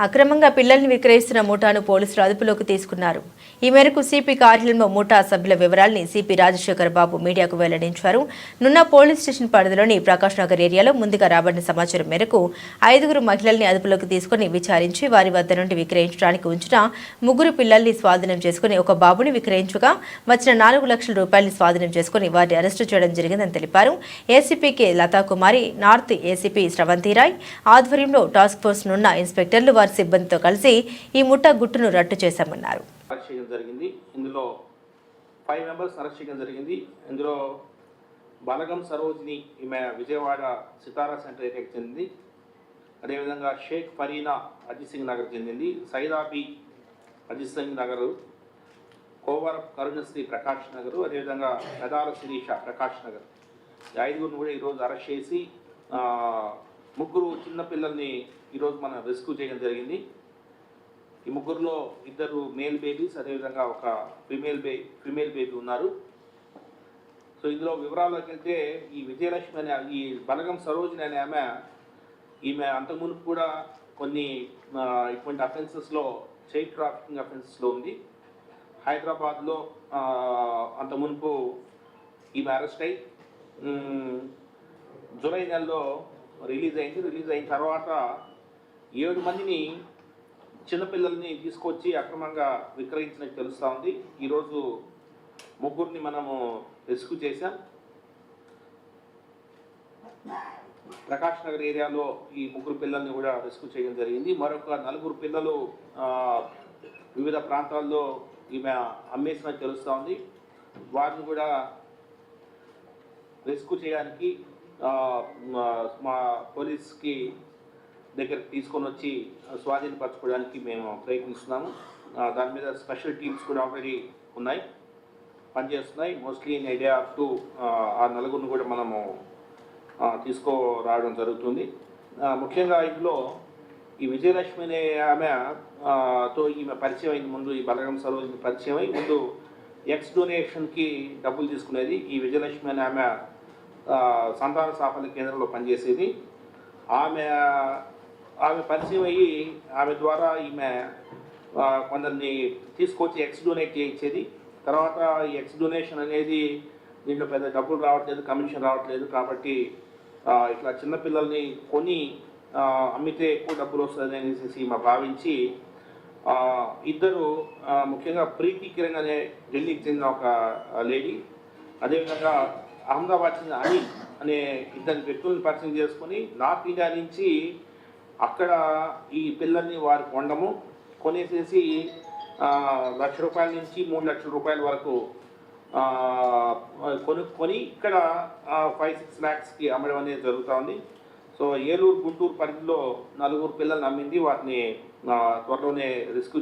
అక్రమంగా పిల్లల్ని విక్రయిస్తున్న ముఠాను పోలీసులు అదుపులోకి తీసుకున్నారు. ఈ మేరకు సిపి కార్యాలయంలో ముఠా సభ్యుల వివరాల్ని సిపి రాజశేఖర్ బాబు మీడియాకు వెల్లడించారు. నున్న పోలీస్ స్టేషన్ పరిధిలోని ప్రకాష్ నగర్ ఏరియాలో ముందుగా రాబడిన సమాచారం మేరకు ఐదుగురు మహిళల్ని అదుపులోకి తీసుకుని విచారించి వారి వద్ద నుండి విక్రయించడానికి ఉంచిన ముగ్గురు పిల్లల్ని స్వాధీనం చేసుకుని ఒక బాబుని విక్రయించగా వచ్చిన నాలుగు లక్షల రూపాయలని స్వాధీనం చేసుకుని వారిని అరెస్టు చేయడం జరిగిందని తెలిపారు. ACP K Lathakumari north ACP Sravanthi Rai ఆధ్వర్యంలో టాస్క్ ఫోర్స్ నున్న ఇన్స్పెక్టర్లు వారి సిబ్బందితో కలిసి ఈ ముఠా గుట్టును రట్టు చేశామన్నారు. జరిగింది. ఇందులో ఫైవ్ మెంబర్స్ అరెస్ట్ చేయడం జరిగింది. ఇందులో బలగం సరోజిని ఈమె విజయవాడ సితారా సెంటర్ ఏరియాకి చెందింది. అదేవిధంగా షేక్ ఫరీనా అజిత్ సింగ్ నగర్ చెందింది. సైదాబి అజిత్ సింగ్ నగర్ కోవర కరుణశ్రీ ప్రకాష్ నగర్ అదేవిధంగా పెదాల శిరీష ప్రకాష్ నగర్. ఈ ఐదుగురిని కూడా ఈరోజు అరెస్ట్ చేసి ముగ్గురు చిన్న పిల్లల్ని ఈరోజు మనం రెస్క్యూ చేయడం జరిగింది. ఈ ముగ్గురులో ఇద్దరు మేల్ బేబీస్ అదేవిధంగా ఒక ఫిమేల్ బే ఫిమేల్ బేబీ ఉన్నారు. సో ఇందులో వివరాల్లోకి వెళ్తే ఈ విజయలక్ష్మి అనే ఈ బలగం సరోజిని అనే ఆమె ఈమె అంతకుముందు కూడా కొన్ని ఇటువంటి అఫెన్సెస్లో చైల్డ్ ట్రాఫికింగ్ అఫెన్సెస్లో ఉంది. హైదరాబాద్లో అంత మునుపు ఈమె అరెస్ట్ అయి జూలై నెలలో రిలీజ్ అయింది రిలీజ్ అయిన తర్వాత ఏడు మందిని చిన్నపిల్లల్ని తీసుకొచ్చి అక్రమంగా విక్రయించినట్టు తెలుస్తూ ఉంది. ఈరోజు ముగ్గురిని మనము రెస్క్యూ చేశాం. ప్రకాష్ నగర్ ఏరియాలో ఈ ముగ్గురు పిల్లల్ని కూడా రెస్క్యూ చేయడం జరిగింది. మరొక నలుగురు పిల్లలు వివిధ ప్రాంతాల్లో ఈమె అమ్మేసినట్టు తెలుస్తూ ఉంది. వారిని కూడా రెస్క్యూ చేయడానికి మా- పోలీస్కి దగ్గరికి తీసుకొని వచ్చి స్వాధీనపరచుకోవడానికి మేము ప్రయత్నిస్తున్నాము. దాని మీద స్పెషల్ టీమ్స్ కూడా ఆల్రెడీ ఉన్నాయి పనిచేస్తున్నాయి. మోస్ట్లీ ఇన్ ఐడియా టు ఆ నలుగురిని కూడా మనము తీసుకురావడం జరుగుతుంది. ముఖ్యంగా ఇందులో ఈ విజయలక్ష్మి అనే ఆమె తో ఈమె పరిచయం అయిన ముందు ఈ బలగం సరోజిని పరిచయం అయి ముందు ఎక్స్ డొనేషన్కి డబ్బులు తీసుకునేది ఈ విజయలక్ష్మి అనే ఆమె సంతాన సాఫల్య కేంద్రంలో పనిచేసేది. ఆమె ఆమె పరిచయం అయ్యి ఆమె ద్వారా ఈమె కొందరిని తీసుకొచ్చి ఎక్స్ డొనేట్ చేయించేది. తర్వాత ఈ ఎక్స్ డొనేషన్ అనేది దీంట్లో పెద్ద డబ్బులు రావట్లేదు కమిషన్ రావట్లేదు కాబట్టి ఇట్లా చిన్నపిల్లల్ని కొని అమ్మితే ఎక్కువ డబ్బులు వస్తుంది అనేసి ఈమె భావించి ఇద్దరు ముఖ్యంగా ప్రీతి కిరణ్ అనే ఢిల్లీకి చెందిన ఒక లేడీ అదేవిధంగా అహ్మదాబాద్ చెందిన అనిల్ అనే ఇద్దరు వ్యక్తులను పరిచయం చేసుకొని నార్త్ ఇండియా నుంచి అక్కడ ఈ పిల్లల్ని వారు కొండము కొనేసేసి లక్ష రూపాయల నుంచి మూడు లక్షల రూపాయల వరకు కొనుక్కొని ఇక్కడ ఫైవ్ సిక్స్ ల్యాక్స్కి అమ్మడం అనేది జరుగుతూ ఉంది. సో ఏలూరు గుంటూరు పరిధిలో నలుగురు పిల్లల్ని అమ్మింది వాటిని త్వరలోనే రిస్క్